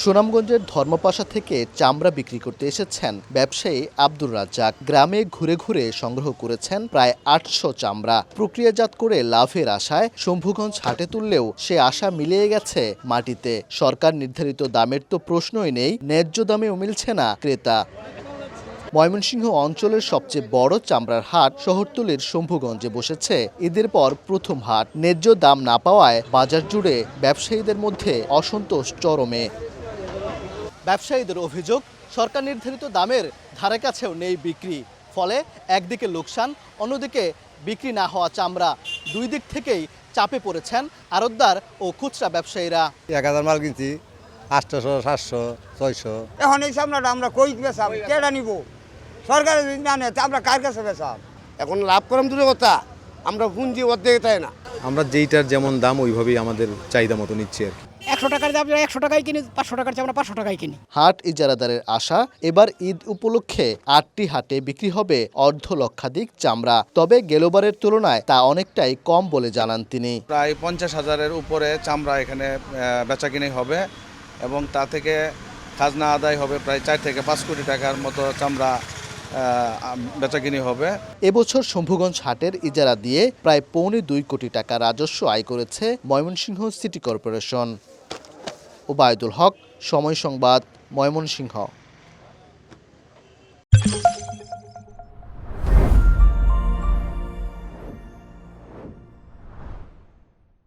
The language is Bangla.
সুনামগঞ্জের ধর্মপাশা থেকে চামড়া বিক্রি করতে এসেছেন ব্যবসায়ী আব্দুর রাজ্জাক। গ্রামে ঘুরে ঘুরে সংগ্রহ করেছেন প্রায় আটশো চামড়া। প্রক্রিয়াজাত করে লাভের আশায় শম্ভুগঞ্জ হাটে তুললেও সে আশা মিলিয়ে গেছে মাটিতে। সরকার নির্ধারিত দামের তো প্রশ্নই নেই, ন্যায্য দামেও মিলছে না ক্রেতা। ময়মনসিংহ অঞ্চলের সবচেয়ে বড় চামড়ার হাট শহরতলির শম্ভুগঞ্জে বসেছে। ঈদের পর প্রথম হাট। ন্যায্য দাম না পাওয়ায় বাজার জুড়ে ব্যবসায়ীদের মধ্যে অসন্তোষ চরমে। ব্যবসায়ীদের অভিযোগ সরকার নির্ধারিত দামের ধারে কাছেও নেই বিক্রি। ফলে একদিকে লোকসান অন্যদিকে বিক্রি না হওয়া চামড়া। দুই দিক থেকেই চাপে পড়েছেন আড়তদার ও খুচরা ব্যবসায়ীরা। এক হাজার মাল কিনছি আটশোশো সাতশো ছয়শো। এখন এই সামনাটা আমরা কই বেসাম কেডা নিব? সরকার যদি না নেয় আমরা কার কাছে বেসাম এখন লাভ করাম দূরে কথা আমরা পুঁজি অর্ধেক তাই না। আমরা যেইটার যেমন দাম ওইভাবেই আমাদের চাহিদা মতো নিচ্ছি আর কি। একশো টাকার দাম একশো টাকায় কিনি পাঁচশো টাকার চেয়ে আমরা পাঁচশো টাকায় কিনি। হাট ইজারাদারের আশা এবার ঈদ উপলক্ষে আটটি হাটে বিক্রি হবে অর্ধ লক্ষাধিক চামড়া। তবে গেলোবারের তুলনায় তা অনেকটাই কম বলে জানান তিনি। প্রায় পঞ্চাশ হাজারের উপরে চামড়া এখানে বেচা বেচাকিনি হবে এবং তা থেকে খাজনা আদায় হবে প্রায় চার থেকে পাঁচ কোটি টাকার মতো চামড়া বেচাকিনি হবে। এবছর শম্ভুগঞ্জ হাটের ইজারা দিয়ে প্রায় পৌনে দুই কোটি টাকা রাজস্ব আয় করেছে ময়মনসিংহ সিটি কর্পোরেশন। ওবায়দুল হক সময় সংবাদ ময়মনসিংহ।